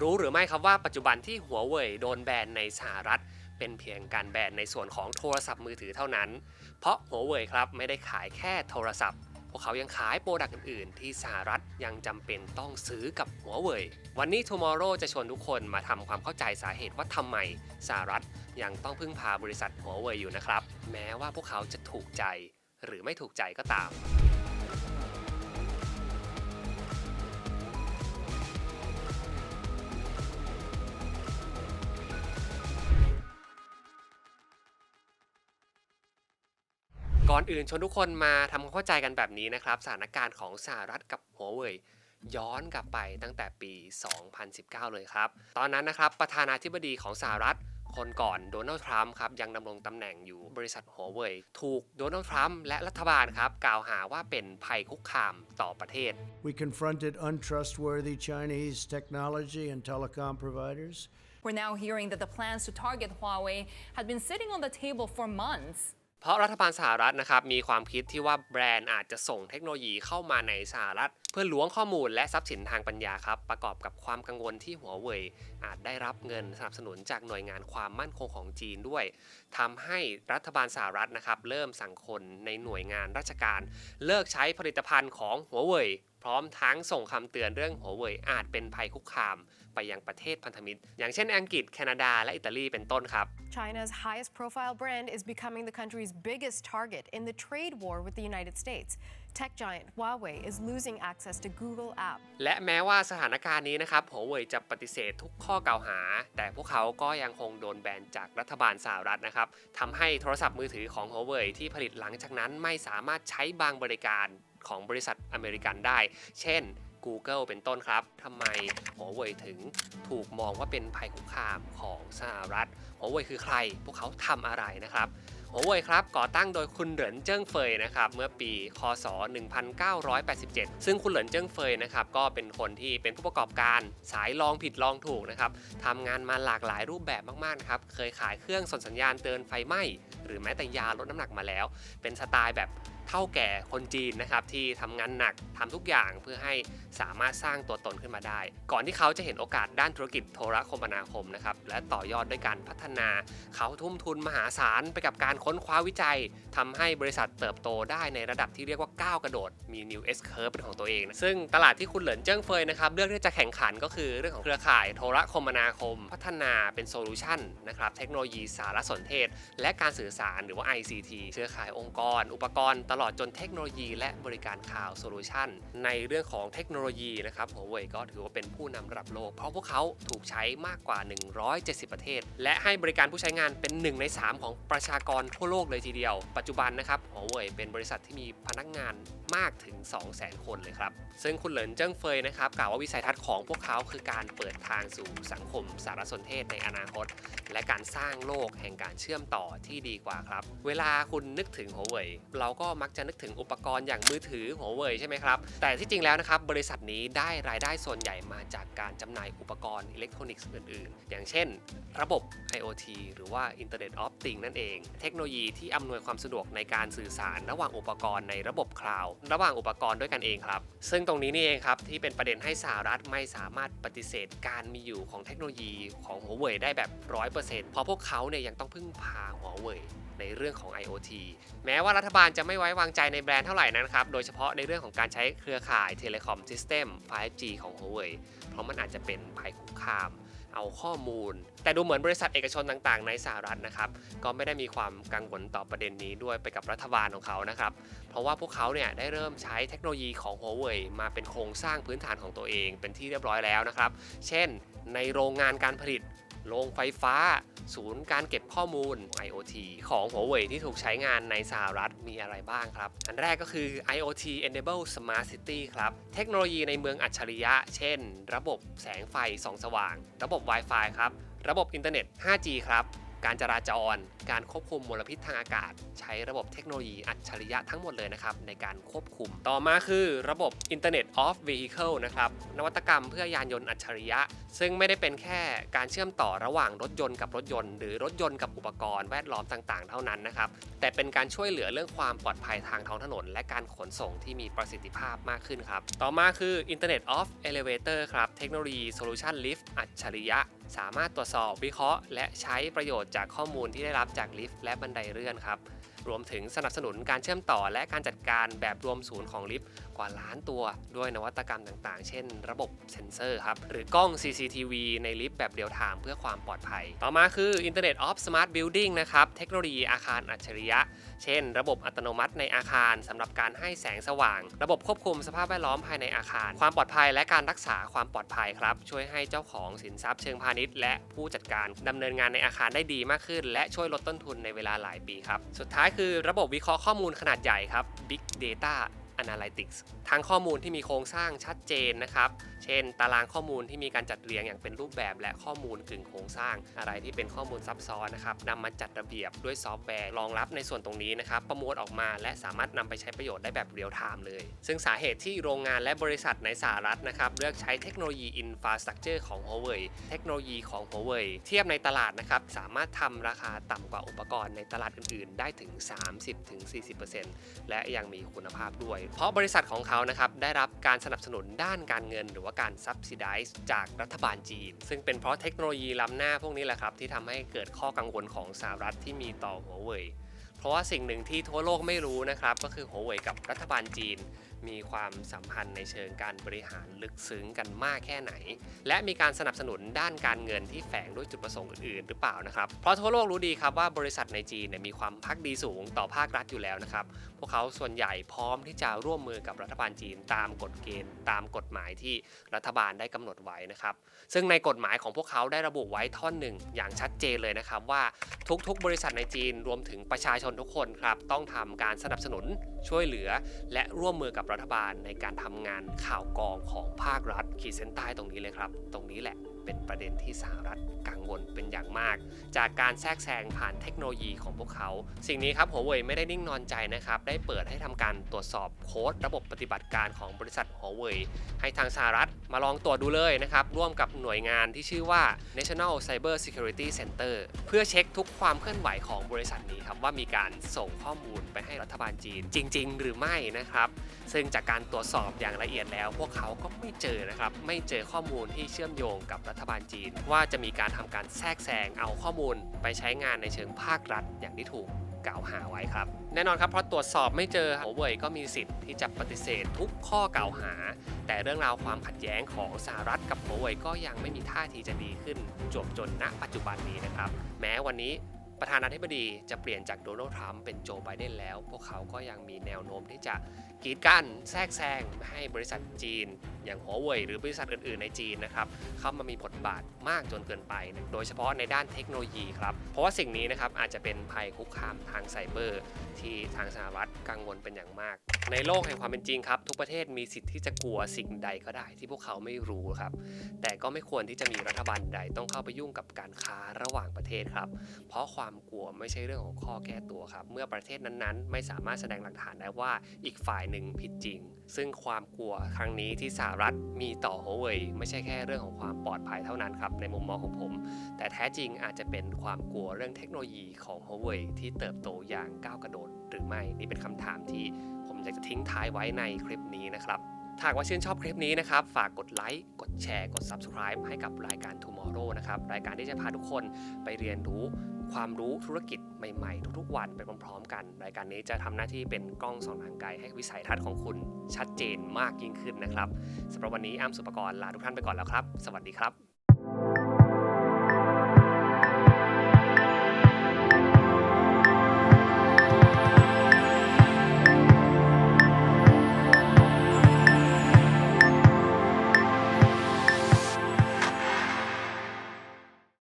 รู้หรือไม่ครับว่าปัจจุบันที่หัวเว่ยโดนแบนในสหรัฐ เป็นเพียงการแบนในส่วนของโทรศัพท์มือถือเท่านั้น เพราะหัวเว่ยครับไม่ได้ขายแค่โทรศัพท์ พวกเขายังขายโปรดักต์อื่นๆ ที่สหรัฐยังจำเป็นต้องซื้อกับหัวเว่ยวันนี้ Tomorrow จะชวนทุกคนมาทำความเข้าใจสาเหตุว่าทำไมสหรัฐยังต้องพึ่งพาบริษัทหัวเว่ยอยู่นะครับ แม้ว่าพวกเขาจะถูกใจหรือไม่ถูกใจก็ตาม ก่อนอื่นชวนทุกคนมาทำความเข้าใจกันแบบนี้นะครับ สถานการณ์ของสหรัฐกับหัวเว่ยย้อนกลับไปตั้งแต่ปี 2019 เลยครับ ตอนนั้นนะครับประธานาธิบดีของสหรัฐคนก่อนโดนัลด์ทรัมป์ครับยังดำรงตำแหน่งอยู่บริษัทหัวเว่ยถูกโดนัลด์ทรัมป์และรัฐบาลครับกล่าวหาว่าเป็นภัยคุกคามต่อประเทศ We confronted untrustworthy Chinese technology and telecom providers. We're now hearing that the plans to target Huawei had been sitting on the table for months. เพราะรัฐบาลสหรัฐนะครับมีความคิดที่ว่าแบรนด์อาจจะส่งเทคโนโลยีเข้ามาในสหรัฐ เพื่อล้วงข้อมูลและทรัพย์สินทางปัญญาครับ ประกอบกับความกังวลที่หัวเว่ยอาจได้รับเงินสนับสนุนจากหน่วยงานความมั่นคงของจีนด้วยทำให้รัฐบาลสหรัฐนะครับเริ่มสั่งคนในหน่วยงานราชการ เลิกใช้ผลิตภัณฑ์ของหัวเว่ย พร้อมทั้งส่งคำเตือนเรื่องหัวเว่ยอาจเป็นภัยคุกคาม ไปยังประเทศพันธมิตร อย่างเช่นอังกฤษ แคนาดา และอิตาลีเป็นต้นครับ China's highest profile brand is becoming the country's biggest target in the trade war with the United States. Tech giant Huawei is losing access to Google App. และแม้ว่าสถานการณ์นี้นะครับหัวเว่ยจะปฏิเสธทุกข้อกล่าวหา แต่พวกเขาก็ยังคงโดนแบนจากรัฐบาลสหรัฐนะครับทำให้โทรศัพท์มือถือของหัวเว่ยที่ผลิตหลังจากนั้นไม่สามารถใช้บางบริการ ของบริษัทอเมริกันได้ เช่น Google เป็นต้นครับ ทำไมหัวเว่ยถึงถูกมองว่าเป็นภัยคุกคามของสหรัฐ หัวเว่ยคือใคร พวกเขาทำอะไรนะครับ หัวเว่ยครับก่อตั้งโดยคุณเหรินเจิ้งเฟยนะครับเมื่อปี คศ 1987 ซึ่งคุณเหรินเจิ้งเฟยนะครับก็เป็นคนที่เป็นผู้ประกอบการสายลองผิดลองถูกนะครับทำงานมาหลากหลายรูปแบบมากๆนะครับ เคยขายเครื่องส่งสัญญาณเตือนไฟไหม้ หรือแม้แต่ยาลดน้ำหนักมาแล้ว เป็นสไตล์แบบเท่าแก่คนจีนนะครับที่ทำงานหนักทำทุกอย่างเพื่อให้สามารถสร้างตัวตนขึ้นมาได้ ก่อนที่เขาจะเห็นโอกาสด้านธุรกิจโทรคมนาคมนะครับและต่อยอดด้วยการพัฒนา เขาทุ่มทุนมหาศาลไปกับการค้นคว้าวิจัยทำให้บริษัทเติบโตได้ในระดับที่เรียกว่าก้าวกระโดดมี New S Curve เป็นของตัวเองนะซึ่งตลาดที่คุณเหลินเจิ้งเฟยนะครับเลือกที่จะแข่งขันก็คือเรื่องของเครือข่ายโทรคมนาคม พัฒนาเป็นโซลูชันนะครับเทคโนโลยีสารสนเทศ และการสื่อสารหรือว่า ICT เครือข่ายองค์กร อุปกรณ์ตลอดจนเทคโนโลยีและบริการข่าวโซลูชันในเรื่องของเทคโนโลยีนะครับหัวเว่ยก็ถือว่าเป็นผู้นำระดับโลก เพราะพวกเขาถูกใช้มากกว่า 170 ประเทศ และให้บริการผู้ใช้งานเป็น 1 ใน 3 ของประชากรทั่วโลกเลยทีเดียว ปัจจุบันนะครับหัวเว่ยเป็นบริษัทที่มีพนักงานมากถึง 200,000 คนเลยครับ ซึ่งคุณเหลินเจิ้งเฟยนะครับกล่าวว่าวิสัยทัศน์ของพวกเขาคือการเปิดทางสู่สังคมสารสนเทศในอนาคต และการสร้างโลกแห่งการเชื่อมต่อที่ดีกว่าครับ เวลาคุณนึกถึงหัวเว่ยเราก็มักจะนึกถึงอุปกรณ์อย่างมือถือหัวเว่ยใช่ไหมครับ แต่ที่จริงแล้วนะครับบริษัทนี้ได้รายได้ส่วนใหญ่มาจากการจำหน่ายอุปกรณ์อิเล็กทรอนิกส์อื่นๆ อย่างเช่น ระบบ IoT หรือว่า Internet of Things นั่นเอง เทคโนโลยีที่อำนวยความสะดวกในการสื่อสารระหว่างอุปกรณ์ในระบบคลาวด์ระหว่างอุปกรณ์ด้วยกันเองครับ ซึ่งตรงนี้นี่เองครับที่เป็นประเด็นให้สหรัฐไม่สามารถปฏิเสธการมีอยู่ของเทคโนโลยีของหัวเว่ยได้แบบ 100%เพราะพวกเขาเนี่ยยังต้องพึ่งพาหัวเว่ยในเรื่องของ IoT แม้ว่ารัฐบาลจะไม่ไว้วางใจในแบรนด์เท่าไหร่นะครับ โดยเฉพาะในเรื่องของการใช้เครือข่ายเทเลคอมซิสเต็ม 5G ของ Huawei เพราะมันอาจจะเป็นภัยคุกคาม เอาข้อมูล แต่ดูเหมือนบริษัทเอกชนต่างๆ ในสหรัฐนะครับ ก็ไม่ได้มีความกังวลต่อประเด็นนี้ด้วยไปกับรัฐบาลของเขานะครับ เพราะว่าพวกเขาเนี่ยได้เริ่มใช้เทคโนโลยีของ Huawei มาเป็นโครงสร้างพื้นฐานของตัวเอง เป็นที่เรียบร้อยแล้วนะครับ เช่น ในโรงงานการผลิต โรงไฟฟ้า ศูนย์การเก็บข้อมูล IoT ของ Huawei ที่ถูกใช้งานในสหรัฐมีอะไรบ้างครับ อันแรกก็คือ IoT Enable Smart City ครับ เทคโนโลยีในเมืองอัจฉริยะ เช่น ระบบแสงไฟส่องสว่าง ระบบ Wi-Fi ครับ ระบบอินเทอร์เน็ต 5G ครับ การจราจร การควบคุมมลพิษทางอากาศ ใช้ระบบเทคโนโลยีอัจฉริยะทั้งหมดเลยนะครับในการควบคุม ต่อมาคือระบบ Internet of Vehicle นะครับ นวัตกรรมเพื่อยานยนต์อัจฉริยะ ซึ่งไม่ได้เป็นแค่การเชื่อมต่อระหว่างรถยนต์กับรถยนต์ หรือรถยนต์กับอุปกรณ์แวดล้อมต่างๆ เท่านั้นนะครับ แต่เป็นการช่วยเหลือเรื่องความปลอดภัยทางท้องถนน และการขนส่งที่มีประสิทธิภาพมากขึ้นครับ ต่อมาคือ Internet of Elevator ครับ เทคโนโลยี Solution Lift อัจฉริยะ สามารถตรวจสอบวิเคราะห์ และใช้ประโยชน์จากข้อมูลที่ได้รับจากลิฟต์และบันไดเลื่อนครับ รวมถึงสนับสนุนการเชื่อมต่อและการจัดการแบบรวมศูนย์ของลิฟต์กว่าล้านตัวด้วยนวัตกรรมต่างๆ เช่น ระบบเซ็นเซอร์ครับ หรือกล้อง CCTV ในลิฟต์แบบเรียลไทม์เพื่อความปลอดภัย ต่อมาคือ Internet of Smart Building นะครับ เทคโนโลยีอาคารอัจฉริยะ เช่น ระบบอัตโนมัติในอาคารสำหรับการให้แสงสว่าง ระบบควบคุมสภาพแวดล้อมภายในอาคาร ความปลอดภัยและการรักษาความปลอดภัยครับ ช่วยให้เจ้าของสินทรัพย์เชิงพาณิชย์ และผู้จัดการดำเนินงานในอาคารได้ดีมากขึ้น และช่วยลดต้นทุนในเวลาหลายปีครับ สุดท้ายคือระบบวิเคราะห์ข้อมูลขนาดใหญ่ครับ Big Data Analytics ทั้งข้อมูลที่มีโครงสร้างชัดเจนนะครับ เช่น ตารางข้อมูลที่มีการจัดเรียงอย่างเป็นรูปแบบและข้อมูลกึ่งโครงสร้าง อะไรที่เป็นข้อมูลซับซ้อนนะครับนำมาจัดระเบียบด้วยซอฟต์แวร์รองรับในส่วนตรงนี้นะครับ ประมวลออกมาและสามารถนำไปใช้ประโยชน์ได้แบบเรียลไทม์เลย ซึ่งสาเหตุที่โรงงานและบริษัทในสหรัฐนะครับเลือกใช้เทคโนโลยีอินฟาสตรักเจอร์ของ Huawei เทคโนโลยีของ Huawei เทียบในตลาดนะครับสามารถทำราคาต่ำกว่าอุปกรณ์ในตลาดอื่นๆ ได้ถึง 30-40%และยังมีคุณภาพด้วยเพราะบริษัทของเขานะครับได้รับการสนับสนุนด้านการเงิน หรือว่าการ subsidize จากรัฐบาลจีน ซึ่งเป็นเพราะเทคโนโลยีล้ำหน้าพวกนี้แหละครับที่ทำให้เกิดข้อกังวลของสหรัฐที่มีต่อหัวเว่ยเพราะว่าสิ่งหนึ่งที่ทั่วโลกไม่รู้นะครับก็คือหัวเว่ยกับรัฐบาลจีน มีความสัมพันธ์ในเชิงการบริหารลึกซึ้งกันมากแค่ไหน และมีการสนับสนุนด้านการเงินที่แฝงด้วยจุดประสงค์อื่นๆหรือเปล่านะครับ เพราะทั่วโลกรู้ดีครับว่าบริษัทในจีนเนี่ยมีความพักดีสูงต่อภาครัฐอยู่แล้วนะครับ พวกเขาส่วนใหญ่พร้อมที่จะร่วมมือกับรัฐบาลจีนตามกฎเกณฑ์ ตามกฎหมายที่รัฐบาลได้กำหนดไว้นะครับ ซึ่งในกฎหมายของพวกเขาได้ระบุไว้ท่อนหนึ่งอย่างชัดเจนเลยนะครับว่าทุกๆ บริษัทในจีนรวมถึงประชาชนทุกคนครับต้องทำการสนับสนุนช่วยเหลือ และร่วมมือกับรัฐบาลในการทำงานข่าวกรองของภาครัฐขีดเส้นใต้ตรงนี้เลยครับ ตรงนี้แหละ เป็นประเด็นที่สหรัฐกังวลเป็นอย่างมาก จากการแทรกแซงผ่านเทคโนโลยีของพวกเขา สิ่งนี้ครับหัวเว่ยไม่ได้นิ่งนอนใจนะครับ ได้เปิดให้ทำการตรวจสอบโค้ดระบบปฏิบัติการของบริษัทหัวเว่ยให้ทางสหรัฐมาลองตรวจดูเลยนะครับ ร่วมกับหน่วยงานที่ชื่อว่า National Cyber Security Center เพื่อเช็คทุกความเคลื่อนไหวของบริษัทนี้ครับว่ามีการส่งข้อมูลไปให้รัฐบาลจีนจริง ๆ หรือไม่นะครับ ซึ่งจากการตรวจสอบอย่างละเอียดแล้ว พวกเขาก็ไม่เจอนะครับไม่เจอข้อมูลที่เชื่อมโยงกับรััฐบาลจีน ว่าจะมีการทำการแทรกแซงเอาข้อมูลไปใช้งานในเชิงภาครัฐอย่างที่ถูกกล่าวหาไว้ครับ แน่นอนครับเพราะตรวจสอบไม่เจอหัวเว่ยก็มีสิทธิ์ที่จะปฏิเสธทุกข้อกล่าวหา แต่เรื่องราวความขัดแย้งของสหรัฐกับหัวเว่ยก็ยังไม่มีท่าทีจะดีขึ้นจวบจนณปัจจุบันนี้นะครับ แม้วันนี้ประธานาธิบดีจะเปลี่ยนจากโดนัลด์ทรัมป์เป็นโจไบเดนแล้ว พวกเขาก็ยังมีแนวโน้มที่จะกีดกันแทรกแซงไม่ให้บริษัทจีนอย่างหัวเว่ยหรือบริษัทอื่นๆในจีนนะครับเข้ามามีบทบาทมากจนเกินไป โดยเฉพาะในด้านเทคโนโลยีครับ เพราะว่าสิ่งนี้นะครับอาจจะเป็นภัยคุกคามทางไซเบอร์ ที่ทางสหรัฐกังวลเป็นอย่างมาก ในโลกแห่งความเป็นจริงครับ ทุกประเทศมีสิทธิ์ที่จะกลัวสิ่งใดก็ได้ที่พวกเขาไม่รู้ครับ แต่ก็ไม่ควรที่จะมีรัฐบาลใดต้องเข้าไปยุ่งกับการค้าระหว่างประเทศครับ เพราะความกลัวไม่ใช่เรื่องของข้อแก้ตัวครับ เมื่อประเทศนั้นๆ ไม่สามารถแสดงหลักฐานได้ว่าอีกฝ่ายหนึ่งผิดจริง ซึ่งความกลัวครั้งนี้ที่สหรัฐมีต่อ Huawei ไม่ใช่แค่เรื่องของความปลอดภัยเท่านั้นครับในมุมมองของผม แต่แท้จริงอาจจะเป็นความกลัวเรื่องเทคโนโลยีของ Huawei ที่เติบโตอย่างก้าวกระโดดหรือไม่นี่เป็นคำถามที่ผมอยากจะทิ้งท้ายไว้ในคลิปนี้นะครับ หากว่าชื่นชอบคลิปนี้นะครับ ฝากกดไลค์ กดแชร์ กด Subscribe ให้กับรายการ Tomorrow นะครับ รายการที่จะพาทุกคนไปเรียนรู้ความรู้ธุรกิจใหม่ๆ ทุกๆ วันไปพร้อมๆ กัน รายการนี้จะทำหน้าที่เป็นกล้องส่องทางไกลให้วิสัยทัศน์ของคุณชัดเจนมากยิ่งขึ้นนะครับสำหรับวันนี้อ้ำสุปกรณ์ลาทุกท่านไปก่อนแล้วครับ สวัสดีครับ